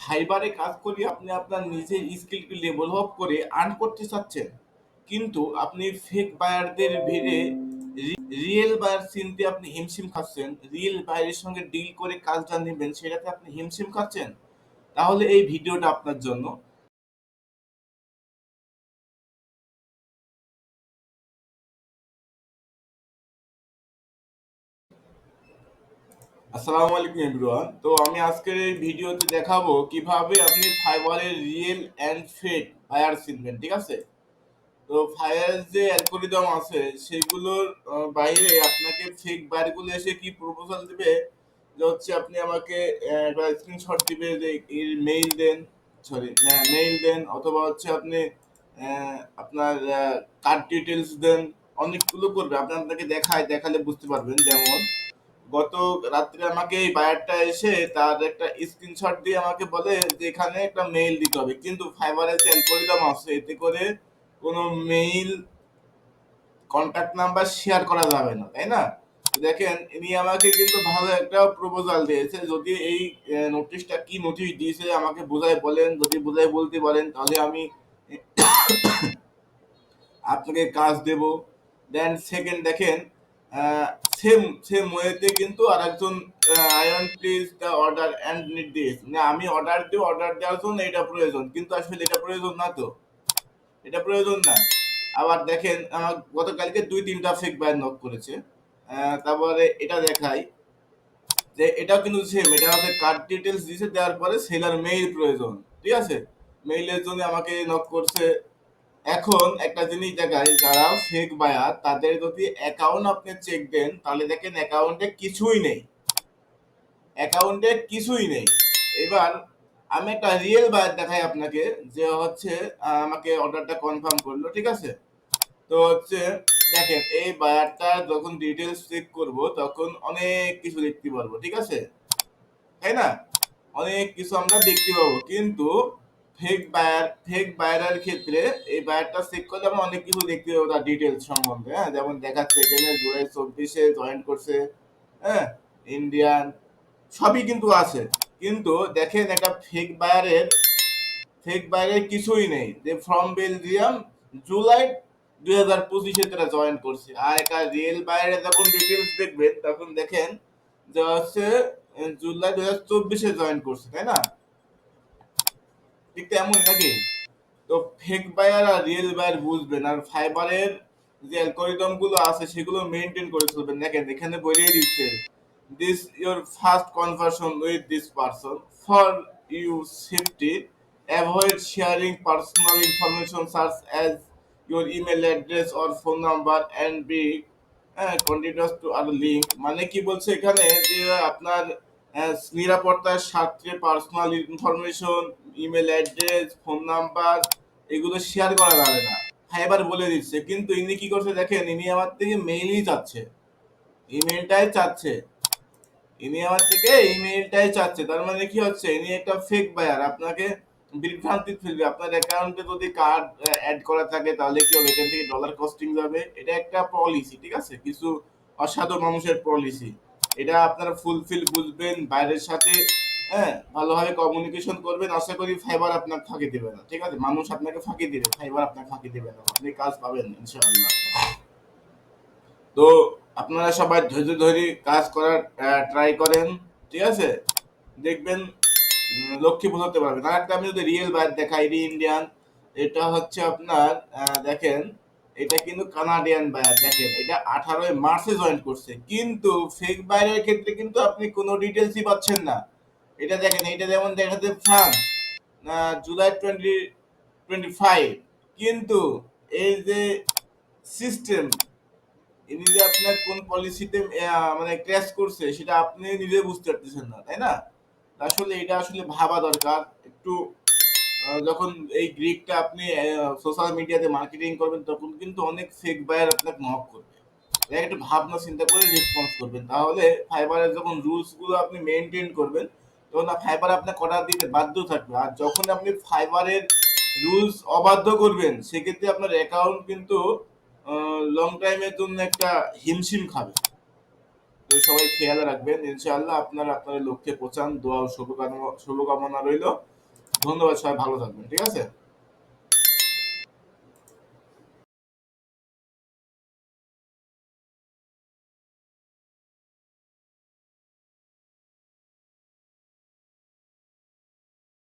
ফাইবারে কাজ করে আপনি আপনার নিজের স্কিলকে লেভেল আপ করে আর্ন করতে চাচ্ছেন। কিন্তু আপনি ফেক বায়ারদের ভিড়ে রিয়েল বায়ার চিনতে আপনি হিমশিম খাচ্ছেন রিয়েল বায়ারের সঙ্গে ডিল করে কাজটা নেবেন, সেটাতে আপনি হিমশিম খাচ্ছেন। তাহলে এই ভিডিওটা আপনার জন্য। আসসালামু আলাইকুম এভরিওয়ান। তো আমি আজকের এই ভিডিওতে দেখাবো কীভাবে আপনি ফাইবারের রিয়েল অ্যান্ড ফেক বায়ার চিনবেন ঠিক আছে? তো ফায়ার যে অ্যালগোরিদম আছে, সেগুলোর বাইরে আপনাকে ফেক বায়ারগুলো এসে কি প্রপোজাল দিবে? যে হচ্ছে আপনি আমাকে স্ক্রিনশট দিবে যে এর মেইল দেন সরি মেইল দেন, অথবা হচ্ছে আপনি আপনার কার্ড ডিটেলস দেন, অনেকগুলো করবে। আপনি আপনাকে দেখায়, দেখালে বুঝতে পারবেন, যেমন গত রাত্রে আমাকে এই বায়ারটা এসে তার একটা স্ক্রিনশট দিয়ে আমাকে বলে যে এখানে একটা মেইল দিতে হবে। কিন্তু ফাইবারের অ্যালগোরিদম আছে, এতে করে কোনো মেইল কন্ট্যাক্ট নাম্বার শেয়ার করা যাবে না, তাই না? দেখেন, ইনি আমাকে কিন্তু ভালো একটা প্রপোজাল দিয়েছে। যদি এই নোটিশটা কি নোটিশ দিয়েছে, আমাকে বোঝায় বলেন, যদি বোঝায় বলতে বলেন তাহলে আমি আপনাকে কাজ দেব। দেন সেকেন্ড দেখেন সেম সেম ওয়েতে কিন্তু আরেকজন I want please the order and need this না আমি অর্ডার দিই অর্ডার দেওয়ার জন্য এটা প্রয়োজন। কিন্তু আসলে এটা প্রয়োজন না তো। এটা প্রয়োজন না। আবার দেখেন, আমার গতকালকে দুই তিনটা ফেক বায়ার নক করেছে। তারপরে এটা দেখাই যে এটাও কিন্তু সেম এটা হচ্ছে কার্ড ডিটেলস দিয়েছে দেওয়ার পরে সেলার মেইল প্রয়োজন। ঠিক আছে? মেইলের জন্য আমাকে নক করছে এখন একটা জিনিস দেখাই, যারা ফেক বায়ার তাদের যদি অ্যাকাউন্ট আপনি চেক দেন, তাহলে দেখেন অ্যাকাউন্টে কিছুই নেই। অ্যাকাউন্টে কিছুই নেই। এবার আমি একটা রিয়েল বায়ার দেখাই আপনাকে, যে হচ্ছে আমাকে অর্ডারটা কনফার্ম করল, ঠিক আছে? তো হচ্ছে, দেখেন, এই বায়ারটা যখন ডিটেলস চেক করব, তখন অনেক কিছু দেখতে পারব, ঠিক আছে? তাই না? অনেক কিছু আমরা দেখতে পাবো। কিন্তু ফেক বায়ার ফেক বায়ারের ক্ষেত্রে এই বায়ারটা চেক করলে আমরা অনেক কিছু দেখতে পাবো তার ডিটেলস সম্বন্ধে হ্যাঁ? যেমন দেখাচ্ছে এখানে দু হাজার চব্বিশে জয়েন করছে হ্যাঁ? ইন্ডিয়ান সবই কিন্তু আছে। কিন্তু দেখেন একটা ফেক বায়ারের ফেক বায়ারের কিছুই নেই। যে ফ্রম বেলজিয়াম জুলাই দুই হাজার পঁচিশে তারা জয়েন করছে। আর একটা রিয়েল বায়ারে যখন ডিটেলস দেখবেন, তখন দেখেন যে হচ্ছে জুলাই দুই হাজার চব্বিশে জয়েন করছে, তাই না? ঠিক তেমনই নাকি তো ফেক বায়ার আর রিয়েল বায়ার বুঝবেন, আর ফাইবারের যে অ্যালগোরিদমগুলো আছে, সেগুলো মেনটেন করে চলবেন। দেখেন, এখানে বলেই দিচ্ছে this your first conversion with this person for you safety avoid sharing personal information search as your email address or phone number and be continuous to R link মানে কি বলছে এখানে? যে আপনার নিরাপত্তার স্বার্থে personal information email address phone number এগুলো share করা যাবে না। ফাইবার বলে দিচ্ছে, কিন্তু ইনি কি করছে দেখেন, ইনি আমার থেকে মেইলই চাচ্ছে। ইমেলটাই চাচ্ছে। ইনি আমার থেকে ইমেলটাই চাচ্ছে। তার মানে কি হচ্ছে, ইনি একটা ফেক বায়ার আপনাকে বিভ্রান্তি ফেলবে। আপনার অ্যাকাউন্টে যদি কার্ড অ্যাড করা থাকে, তাহলে কি হবে? এখান থেকে ডলার কস্টিং যাবে। এটা একটা পলিসি ঠিক আছে? কিছু অসাধু মানুষের পলিসি এটা আপনারা ফুলফিল বুঝবেন, বাইরের সাথে হ্যাঁ ভালোভাবে কমিউনিকেশন করবেন। আশা করি ফাইবার আপনাকে ফাঁকি দেবে না, ঠিক আছে? মানুষ আপনাকে ফাঁকি দেবে ফাইবার আপনাকে ফাঁকি দেবে না। আপনি কাজ পাবেন, ইনশাআল্লাহ। তো আপনারা সবাই ধৈর্য ধরে কাজ করার ট্রাই করেন, ঠিক আছে? দেখবেন লক্ষ্মী হতে পারবেন আর একটা আমি যদি রিয়েল বাইর দেখাই রি ইন্ডিয়ান এটা হচ্ছে আপনার দেখেন এটা কিন্তু কানাডিয়ান বায়ার দেখেন এটা আঠারোই মার্চে জয়েন করছে। কিন্তু ফেক বায়ারের ক্ষেত্রে কিন্তু আপনি কোনো ডিটেলসই পাচ্ছেন না। এটা দেখেন এটা যেমন দেখাচ্ছে France ah, July twenty twenty five কিন্তু এই যে সিস্টেম ইনি যে আপনার কোন পলিসিতে মানে ক্র্যাশ করছে সেটা আপনি নিজে বুঝতে পারতেছেন না তাই না? আসলে এটা আসলে ভাবা দরকার একটু যখন এই গ্রিকটা আপনি সোশ্যাল মিডিয়াতে মার্কেটিং করবেন, তখন কিন্তু অনেক ফেক বায়ার আপনাকে মক করবে। একটু ভাবনা চিন্তা করে রেসপন্স করবেন। তাহলে ফাইবারের যখন রুলসগুলো আপনি মেনটেন করবেন, তখন ফাইবার আপনাকে অর্ডার দিতে বাধ্য থাকবে। আর যখন আপনি ফাইবারের রুলস অবাধ্য করবেন, সেক্ষেত্রে আপনার অ্যাকাউন্ট কিন্তু লং টাইমের জন্য একটা হিমশিম খাবে। তো সবাই খেয়াল রাখবেন। ইনশাআল্লাহ আপনারা আপনাদের লক্ষ্যে পৌঁছান। দোয়া শুভকামনা শুভকামনা রইল। ধন্যবাদ সবাই ভালো থাকবেন ঠিক আছে?